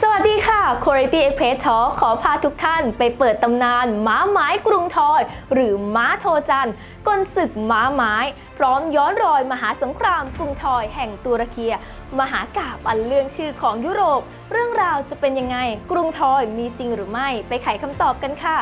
สวัสดีค่ะ Quality Express Talk ขอพาทุกท่านไปเปิดตำนานม้าไม้กรุงทอย หรือม้าโทจันกลศึกม้าไม้ พร้อมย้อนรอยมหาสงครามกรุงทอยแห่งตุรเกีย มหากาบอันเรื่องชื่อของยุโรป เรื่องราวจะเป็นยังไง กรุงทอยมีจริงหรือไม่ ไปไขคำตอบกันค่ะ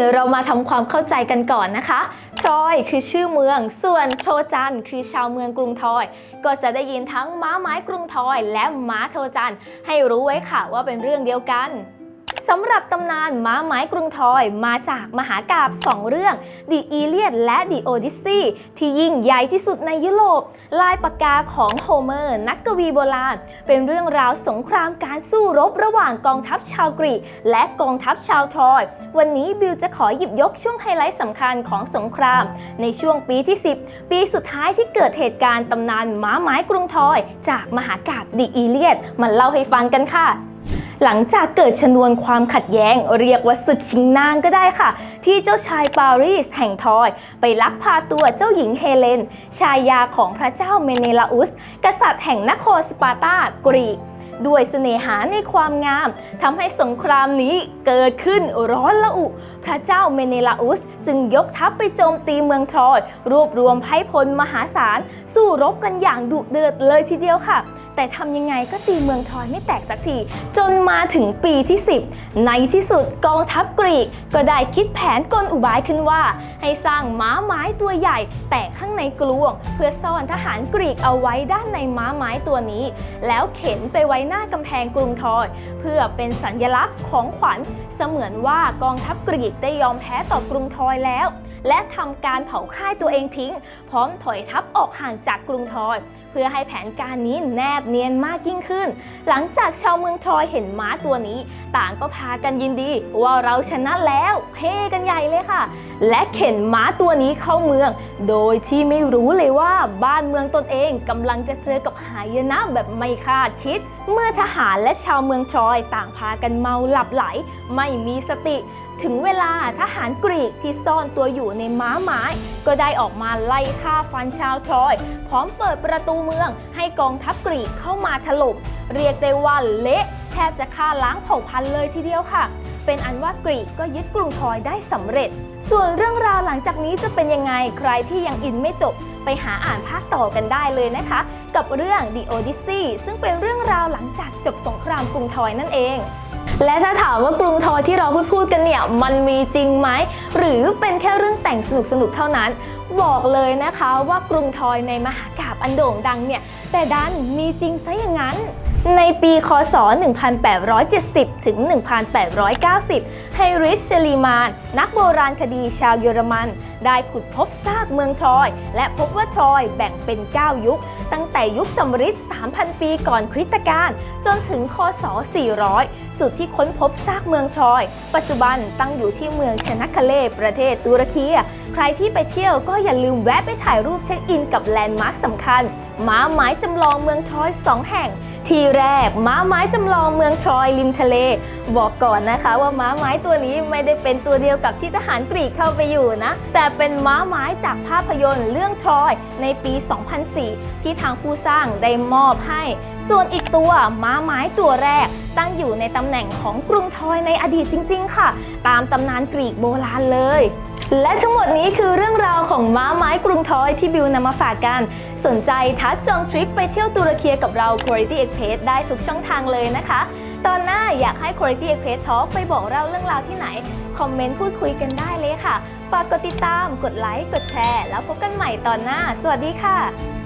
อื่นเรามาทำความเข้าใจกันก่อนนะคะทรอยคือชื่อเมือง ส่วนโทจันคือชาวเมืองกรุงทอย ก็จะได้ยินทั้งม้าไม้กรุงทอย และม้าโทจันให้รู้ไว้ค่ะว่าเป็นเรื่องเดียวกัน สำหรับตำนานม้าไม้กรุงทอยมาจากมหากาบสองเรื่อง The Iliad และ The Odyssey ที่ยิ่งใหญ่ที่สุดในยุโรป ลายปากกาของโฮเมอร์ นักกวีโบราณ เป็นเรื่องราวสงครามการสู้รบระหว่างกองทัพชาวกรีกและกองทัพชาวทรอย วันนี้บิวจะขอหยิบยกช่วงไฮไลท์สำคัญของสงคราม ในช่วงปีที่ 10 ปีสุดท้ายที่เกิดเหตุการณ์ตำนานม้าไม้กรุงทอย จากมหากาบ The Iliad มาเล่าให้ฟังกันค่ะ หลังจากเกิดชนวนความขัดแย้ง เรียกว่าศึกชิงนางก็ได้ค่ะ ที่เจ้าชายปารีสแห่งทอย ไปลักพาตัวเจ้าหญิงเฮเลน ชายาของพระเจ้าเมเนลาอุส กษัตริย์แห่งนครสปาร์ตากรีกด้วยเสน่หาในความงามทำให้สงครามนี้เกิดขึ้นร้อนละอุ พระเจ้าเมเนลาอุส จึงยกทัพไปโจมตีเมืองทรอย รวบรวมไพ่พลมหาศาล สู้รบกันอย่างดุเดือดเลยทีเดียวค่ะ แต่ทำยังไงก็ตีเมืองทรอยไม่แตกสักที จนมาถึงปีที่ 10 ในที่สุดกองทัพกรีก ก็ได้คิดแผนกลอุบายขึ้นว่า ให้สร้างม้าไม้ตัวใหญ่ แต่ข้างในกลวง เพื่อซ่อนทหารกรีกเอาไว้ด้านในม้าไม้ตัวนี้ แล้วเข็นไปไว้หน้ากำแพงกรุงทอยเพื่อเป็นสัญลักษณ์ของขวัญเสมือนว่ากองทัพกรีกได้ยอมแพ้ต่อกรุงทอยแล้ว และทำการเผาค่ายตัวเองทิ้ง พร้อมถอยทัพออกห่างจากกรุงทอย เพื่อให้แผนการนี้แนบเนียนมากยิ่งขึ้น หลังจากชาวเมืองทรอยเห็นม้าตัวนี้ ต่างก็พากันยินดี ว่าเราชนะแล้วเฮ่กันใหญ่เลยค่ะ และเข็นม้าตัวนี้เข้าเมือง โดยที่ไม่รู้เลยว่าบ้านเมืองตนเองกำลังจะเจอกับหายนะแบบไม่คาดคิด เมื่อทหารและชาวเมืองทรอยต่างพากันเมาหลับไหล ไม่มีสติ ถึงเวลาทหารกรีกที่ซ่อนตัวอยู่ในม้าไม้ ก็ได้ออกมาไล่ฆ่าฟันชาวทรอย พร้อมเปิดประตูเมือง ให้กองทัพกรีกเข้ามาถล่มเรียกได้ว่าเละแทบจะฆ่าล้างเผ่าพันธุ์เลยทีเดียวค่ะ เป็นอันว่ากรีกก็ยึดกรุงทอยได้สำเร็จ ส่วนเรื่องราวหลังจากนี้จะเป็นยังไงใครที่ยังอินไม่จบ ไปหาอ่านภาคต่อกันได้เลยนะคะ กับเรื่อง The Odyssey ซึ่งเป็นเรื่องราวหลังจากจบสงครามกรุงทอยนั่นเองและถ้าถามว่ากรุงทอยที่เราพูดพูดกันเนี่ยมันมีจริงไหม หรือเป็นแค่เรื่องแต่งสนุกสนุกๆเท่านั้น บอกเลยนะคะว่ากรุงทอยในมหากาบอันโด่งดังเนี่ยแต่ดันมีจริงซะอย่างนั้น ในปีคศ 1870 ถึง 1890 ไฮริชเชลีมาน นักโบราณคดีชาวเยอรมัน ได้ขุดพบซากเมืองทรอย และพบว่าทรอยแบ่งเป็น 9 ยุค ตั้งแต่ยุคสมฤทธิ์ 3,000 ปีก่อนคริสตกาลจนถึงคศ 400 จุดที่ค้นพบซากเมืองทรอย ปัจจุบันตั้งอยู่ที่เมืองชนักคาเลประเทศตุรกีใครที่ไปเที่ยวก็อย่าลืมแวะไปถ่ายรูปเช็คอินกับแลนด์มาร์คสำคัญ ม้าไม้จำลองเมืองทรอย2แห่ง ที่แรกม้าไม้จำลองเมืองทรอยริมทะเล บอกก่อนนะคะว่าม้าไม้ตัวนี้ไม่ได้เป็นตัวเดียวกับที่ทหารกรีกเข้าไปอยู่นะ แต่เป็นม้าไม้จากภาพยนตร์เรื่องทรอยในปี 2004 ที่ทางผู้สร้างได้มอบให้ ส่วนอีกตัวม้าไม้ตัวแรก ตั้งอยู่ในตำแหน่งของกรุงทรอยในอดีตจริง ๆ ค่ะ ตามตำนานกรีกโบราณเลย และทั้งหมดนี้คือเรื่องราวของม้าไม้กรุงทอยที่บิวนำมาฝากกัน สนใจทักจองทริปไปเที่ยวตุรกีกับเรา Quality Express ได้ทุกช่องทางเลยนะคะ ตอนหน้าอยากให้ Quality Express Talk ไปบอกเราเรื่องราวที่ไหน คอมเมนต์พูดคุยกันได้เลยค่ะ ฝากกดติดตาม กดไลค์ กดแชร์ แล้วพบกันใหม่ตอนหน้า สวัสดีค่ะ